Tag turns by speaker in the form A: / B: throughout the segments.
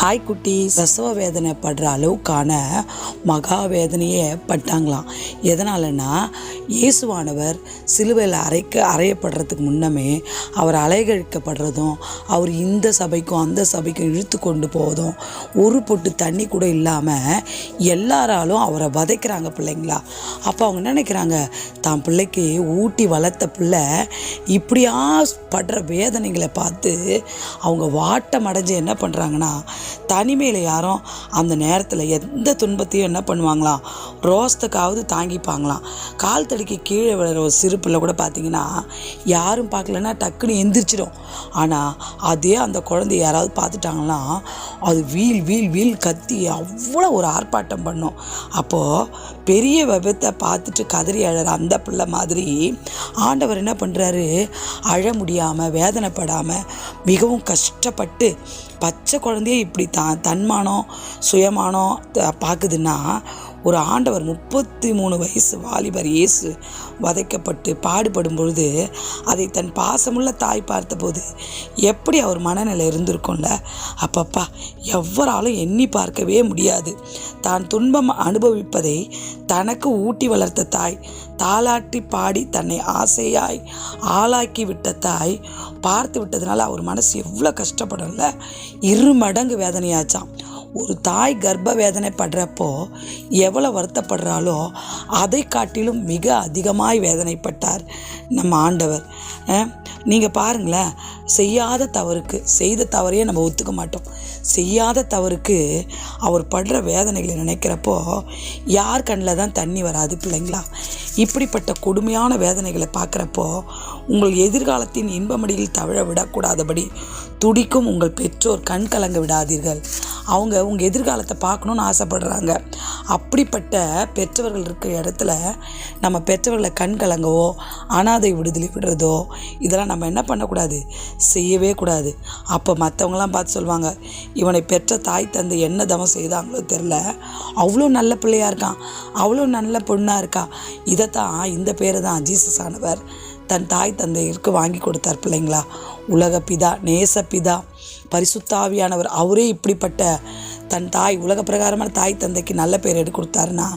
A: Hi குட்டி பிரசவ வேதனை படுற அளவுக்கான மகா வேதனையை பட்டாங்களாம். எதனாலன்னா இயேசுவானவர் சிலுவையில் அரைக்க அறையப்படுறதுக்கு முன்னமே அவர் அலைகழிக்கப்படுறதும் அவர் இந்த சபைக்கும் அந்த சபைக்கும் இழுத்து கொண்டு போவதும் ஒரு பொட்டு தண்ணி கூட இல்லாமல் எல்லாராலும் அவரை வதைக்கிறாங்க பிள்ளைங்களா. அப்போ அவங்க நினைக்கிறாங்க? தான் பிள்ளைக்கு ஊட்டி வளர்த்த பிள்ளை இப்படியா படுற வேதனைகளை பார்த்து அவங்க வாட்டம் அடைஞ்சு என்ன பண்ணுறாங்கன்னா தனிமையில் யாரும் அந்த நேரத்தில் எந்த துன்பத்தையும் என்ன பண்ணுவாங்களாம் ரோஸ்துக்காவது தாங்கிப்பாங்களாம். கால் தடுக்கி கீழே விழுற ஒரு சிறுப்பில் கூட பார்த்தீங்கன்னா யாரும் பார்க்கலன்னா டக்குன்னு எந்திரிச்சிடும். ஆனால் அதே அந்த குழந்தைய யாராவது பார்த்துட்டாங்கன்னா அது வீல் வீல் வீல் கத்தி அவ்வளோ ஒரு ஆர்ப்பாட்டம் பண்ணும். அப்போது பெரிய விபத்தை பார்த்துட்டு கதறி அழற அந்த பிள்ளை மாதிரி ஆண்டவர் என்ன பண்ணுறாரு அழ முடியாமல் வேதனைப்படாமல் மிகவும் கஷ்டப்பட்டு பச்சை குழந்தைய இப்படி தான் தன்மானம் சுயமானம் பார்க்குதுன்னா ஒரு ஆண்டவர் முப்பத்தி மூணு வயசு வாலிபர் இயேசு வதைக்கப்பட்டு பாடுபடும் பொழுது அதை தன் பாசமுள்ள தாய் பார்த்தபோது எப்படி அவர் மனநிலை இருந்திருக்கும்ல? அப்பப்பா எவ்வராலும் எண்ணி பார்க்கவே முடியாது. தான் துன்பம் அனுபவிப்பதை தனக்கு ஊட்டி வளர்த்த தாய் தாளாட்டி பாடி தன்னை ஆசையாய் ஆளாக்கி விட்ட தாய் பார்த்து விட்டதுனால அவர் மனசு எவ்வளோ கஷ்டப்படும்ல இரு மடங்கு வேதனையாச்சாம். ஒரு தாய் கர்ப்ப வேதனை படுறப்போ எவ்வளோ வருத்தப்படுறாலோ அதை காட்டிலும் மிக அதிகமாய் வேதனைப்பட்டார் நம்ம ஆண்டவர். நீங்கள் பாருங்களேன் செய்யாத தவறுக்கு செய்த தவறையே நம்ம ஒத்துக்க மாட்டோம். செய்யாத தவறுக்கு அவர் படுற வேதனைகளை நினைக்கிறப்போ யார் கண்ணில் தான் தண்ணி வராது பிள்ளைங்களா? இப்படிப்பட்ட கொடுமையான வேதனைகளை பார்க்குறப்போ உங்கள் எதிர்காலத்தின் இன்பமடியில் தவிழ விடக்கூடாதபடி துடிக்கும் உங்கள் பெற்றோர் கண் கலங்க விடாதீர்கள். அவங்க உங்கள் எதிர்காலத்தை பார்க்கணுன்னு ஆசைப்படுறாங்க. அப்படிப்பட்ட பெற்றவர்கள் இருக்கிற இடத்துல நம்ம பெற்றவர்களை கண் கலங்கவோ அனாதை விடுதலை விடுறதோ இதெல்லாம் நம்ம என்ன பண்ணக்கூடாது? செய்யவே கூடாது. அப்போ மற்றவங்களாம் பார்த்து சொல்லுவாங்க இவனை பெற்ற தாய் தந்தை என்ன தவம் செய்தாங்களோ தெரில அவ்வளோ நல்ல பிள்ளையாக இருக்கான். அவ்வளோ நல்ல பொண்ணாக இருக்கா. இதைத்தான் இந்த பேரை தான் ஜீசஸ் ஆனவர். தன் தாய் தந்தையருக்கு வாங்கி கொடுத்தார் பிள்ளைங்களா. உலக பிதா நேச பிதா பரிசுத்தாவியானவர். அவரே இப்படிப்பட்ட தன் தாய் உலக பிரகாரமான தாய் தந்தைக்கு நல்ல பேர் எடுத்து கொடுத்தாருன்னா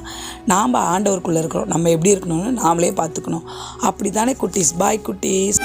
A: நாம் ஆண்டவருக்குள்ளே இருக்கிறோம். நம்ம எப்படி இருக்கணும்னு நாமளே பார்த்துக்கணும். அப்படி தானே குட்டீஸ்? பாய் குட்டீஸ்.